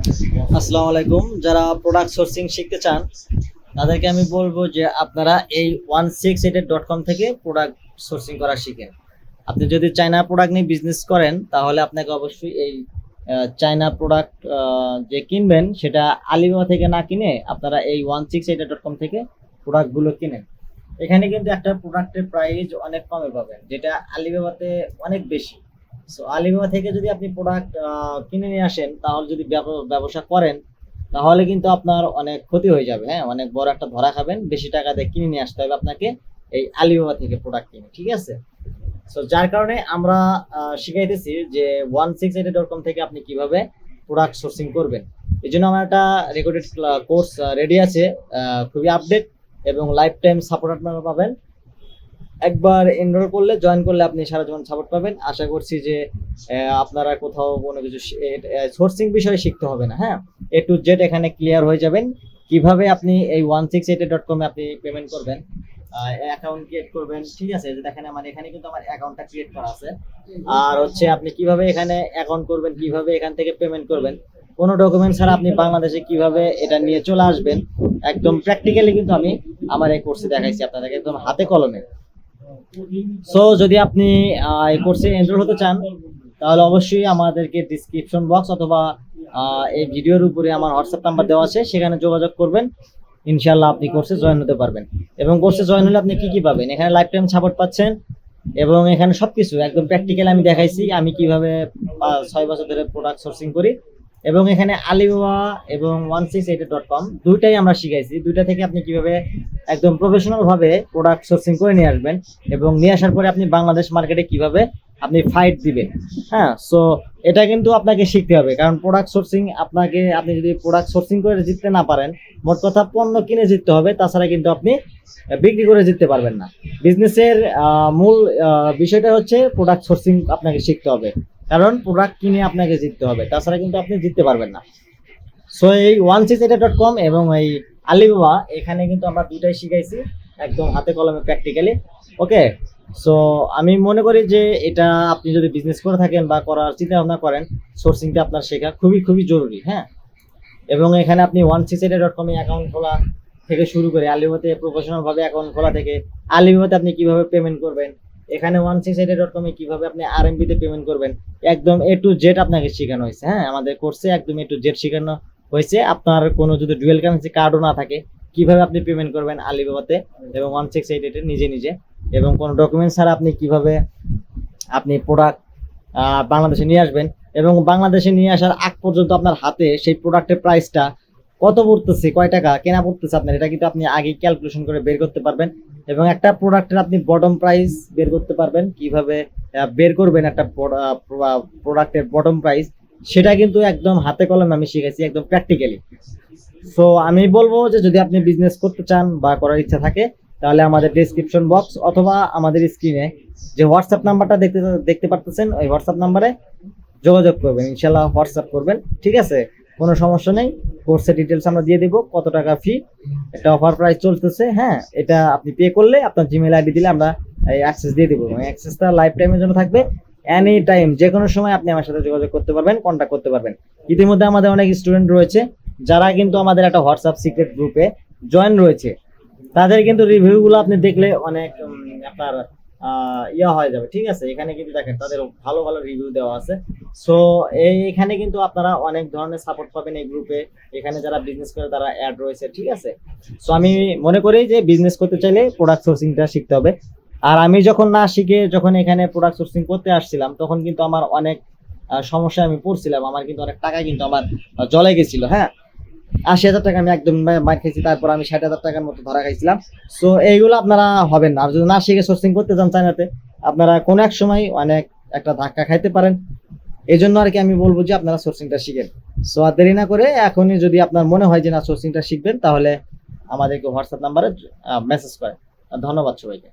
আসসালামু আলাইকুম। যারা প্রোডাক্ট সোর্সিং শিখতে চান, তাদেরকে আমি বলব যে আপনারা এই one six eight dot com থেকে প্রোডাক্ট সোর্সিং করা শিখেন আপনি যদি চায়না প্রোডাক্ট নিয়ে বিজনেস করেন, তাহলে আপনাকে অবশ্যই এই চায়না প্রোডাক্ট যে কিনবেন, সেটা আলিবাবা থেকে না কিনে আপনারা এই one six eight dot com থেকে প্রোডাক্টগুলো কিনেন। এখানে কিন্তু একটা প্রোডাক্টের প্রাইস অনেক কমে পাবেন, যেটা আলিবাবাতে অনেক বেশি। সো আলিবাবা থেকে যদি আপনি প্রোডাক্ট কিনে নিয়ে আসেন, তাহলে যদি ব্যবসা করেন, তাহলে কিন্তু আপনার অনেক ক্ষতি হয়ে যাবে হ্যাঁ? অনেক বড় একটা ধরা খাবেন, বেশি টাকা দিয়ে কিনে নিয়ে আসতে হবে আপনাকে এই আলিবাবা থেকে প্রোডাক্ট কিনে, ঠিক আছে? সো যার কারণে আমরা শিখাইতেছি যে one six eight dot com থেকে আপনি কীভাবে প্রোডাক্ট সোর্সিং করবেন। এই জন্য আমার একটা রেকর্ডেড কোর্স রেডি আছে খুবই আপডেট এবং লাইফ টাইম সাপোর্ট আপনারা পাবেন। একবার এনরোল করলে জয়েন করলে আপনি সারা জীবন সাপোর্ট পাবেন। আশা করছি যে আপনারা কোথাও কোনো কিছু সোর্সিং বিষয়ে শিখতে হবে না হ্যাঁ? এ টু জেড এখানে ক্লিয়ার হয়ে যাবেন। কীভাবে আপনি এই ওয়ান সিক্স এইট ডট কমে আপনি পেমেন্ট করবেন অ্যাকাউন্ট ক্রিয়েট করবেন, ঠিক আছে? দেখেন আমার, এখানে কিন্তু আমার অ্যাকাউন্টটা ক্রিয়েট করা আছে। আর হচ্ছে আপনি কীভাবে এখানে অ্যাকাউন্ট করবেন, কীভাবে এখান থেকে পেমেন্ট করবেন, কোনো ডকুমেন্ট ছাড়া আপনি বাংলাদেশে কীভাবে এটা নিয়ে চলে আসবেন, একদম প্র্যাকটিক্যালি কিন্তু আমি আমার এই কোর্সে দেখাইছি আপনাদেরকে, একদম হাতে কলমে। সো যদি আপনি এই কোর্সে এনরোল হতে চান, তাহলে অবশ্যই আমাদেরকে ডিসক্রিপশন বক্স অথবা এই ভিডিওর উপরে আমার হোয়াটসঅ্যাপ নাম্বার দেওয়া আছে, সেখানে যোগাযোগ করবেন। ইনশাল্লাহ আপনি কোর্সে জয়েন হতে পারবেন। এবং কোর্সে জয়েন হলে আপনি কি কি পাবেন? এখানে লাইফ টাইম সাপোর্ট পাচ্ছেন এবং এখানে সবকিছু, একদম প্র্যাকটিক্যাল আমি দেখাইছি, আমি কীভাবে ছয় বছর ধরে প্রোডাক্ট সোর্সিং করি। এবং এখানে আলিবাবা এবং one six eight dot com দুইটাই আমরা শিখাইছি। দুইটা থেকে আপনি কীভাবে একদম প্রফেশনাল ভাবে প্রোডাক্ট সোর্সিং করে নিয়ে আসবেন এবং নিয়ে আসার পরে আপনি বাংলাদেশ মার্কেটে কীভাবে আপনি ফাইট দিবেন। হ্যাঁ সো এটা কিন্তু আপনাকে শিখতে হবে। কারণ প্রোডাক্ট সোর্সিং আপনাকে, আপনি যদি প্রোডাক্ট সোর্সিং করে জিততে না পারেন, মোট কথা পণ্য কিনে জিততে হবে, তাছাড়া কিন্তু আপনি বিক্রি করে জিততে পারবেন না। বিজনেসের মূল বিষয়টা হচ্ছে প্রোডাক্ট সোর্সিং আপনাকে শিখতে হবে। কারণ প্রোডাক্ট কিনে আপনাকে জিততে হবে। তাছাড়া কিন্তু আপনি জিততে পারবেন না। সো এই one six eight dot com এবং এই আলিবাবা এখানে কিন্তু আমরা দুটাই শিখাইছি, একদম হাতে কলমে প্র্যাকটিক্যালি ওকে সো আমি মনে করি যে এটা আপনি যদি বিজনেস করে থাকেন বা করার চিন্তা ভাবনা করেন সোর্সিংটা আপনার শেখা খুবই খুবই জরুরি হ্যাঁ? এবং এখানে আপনি ওয়ান সিক্স এইট ডট কমে অ্যাকাউন্ট খোলা থেকে শুরু করে আলিবাবাতে প্রফেশনালভাবে অ্যাকাউন্ট খোলা থেকে আলিবাবাতে আপনি কীভাবে পেমেন্ট করবেন এখানে ওয়ান সিক্স এইট ডট কমে কীভাবে আপনি আর তে পেমেন্ট করবেন, একদম এ টু জেড আপনাকে শেখানো হয়েছে হ্যাঁ? আমাদের কোর্সে একদম এ টু জেড শেখানো হয়েছে। আপনার কোনো যদি ডুয়েল কারেন্সি কার্ডও না থাকে, কীভাবে আপনি পেমেন্ট করবেন আলিবাবাতে এবং ওয়ান সিক্স এইট এইটে নিজে নিজে? এবং কোনো ডকুমেন্টস ছাড়া আপনি কীভাবে আপনি প্রোডাক্ট বাংলাদেশে নিয়ে আসবেন? এবং বাংলাদেশে নিয়ে আসার আগ পর্যন্ত আপনার হাতে সেই প্রোডাক্টের প্রাইসটা কত পড়তেছে, কয় টাকা, কেনা পড়তেছে আপনার? এটা কিন্তু আপনি আগে ক্যালকুলেশন করে বের করতে পারবেন। এবং একটা প্রোডাক্টের আপনি বটম প্রাইস বের করতে পারবেন। কীভাবে বের করবেন একটা প্রোডাক্টের বটম প্রাইস সেটা কিন্তু একদম হাতে কলমে আমি শিখেছি একদম প্র্যাকটিক্যালি সো আমি বলব যে যদি আপনি বিজনেস করতে চান বা করার ইচ্ছা থাকে, তাহলে আমাদের ডিসক্রিপশন বক্স অথবা আমাদের স্ক্রিনে যে হোয়াটসঅ্যাপ নাম্বারটা দেখতে দেখতে পারতেছেন, ওই হোয়াটসঅ্যাপ নাম্বারে যোগাযোগ করবেন। ইনশাল্লাহ হোয়াটসঅ্যাপ করবেন। ঠিক আছে? কোনো সমস্যা নেই। কোর্সের ডিটেলস আমরা দিয়ে দিব, কত টাকা ফি একটা অফার প্রাইস চলতেছে হ্যাঁ এটা আপনি পে করলে আপনার জিমেল আইডি দিলে আমরা এই অ্যাক্সেস দিয়ে দেবো। এবং অ্যাক্সেসটা লাইফ টাইমের জন্য থাকবে এনি টাইম যে কোনো সময় আপনি আমার সাথে যোগাযোগ করতে পারবেন কন্ট্যাক্ট করতে পারবেন। ইতিমধ্যে আমাদের অনেক স্টুডেন্ট রয়েছে, যারা কিন্তু আমাদের একটা হোয়াটসঅ্যাপ সিক্রেট গ্রুপে জয়েন রয়েছে। তাদের কিন্তু রিভিউগুলো আপনি দেখলে অনেক আপনার ইয়া হয়ে যাবে, ঠিক আছে? এখানে কিন্তু দেখেন তাদের ভালো ভালো রিভিউ দেওয়া আছে। সো এখানে কিন্তু আপনারা অনেক ধরনের সাপোর্ট পাবেন এই গ্রুপে এখানে যারা বিজনেস করে, তারা অ্যাড রয়েছে, ঠিক আছে? সো আমি মনে করি যে বিজনেস করতে চাইলে প্রোডাক্ট সোর্সিংটা শিখতে হবে। আর আমি যখন না শিখে যখন এখানে প্রোডাক্ট সোর্সিং করতে আসছিলাম, তখন কিন্তু আমার অনেক সমস্যায় আমি পড়ছিলাম। আমার কিন্তু অনেক টাকা কিন্তু আমার জলে গেছিল হ্যাঁ? আশি হাজার টাকা আমি একদম মার খাইছি, তারপর আমি ষাট হাজার টাকার মতো ধরা খাইছিলাম। সো এইগুলো আপনারা হবেন না। আর যদি না শিখে সোর্সিং করতে চান চায়নাতে, আপনারা কোনো এক সময় অনেক একটা ধাক্কা খাইতে পারেন। এই জন্য আর কি আমি বলব যে আপনারা সোর্সিংটা শিখেন। সো আর দেরি না করে এখনই যদি আপনার মনে হয় যে না সোর্সিংটা শিখবেন, তাহলে আমাদেরকে হোয়াটসঅ্যাপ নাম্বারে মেসেজ করেন। ধন্যবাদ সবাইকে।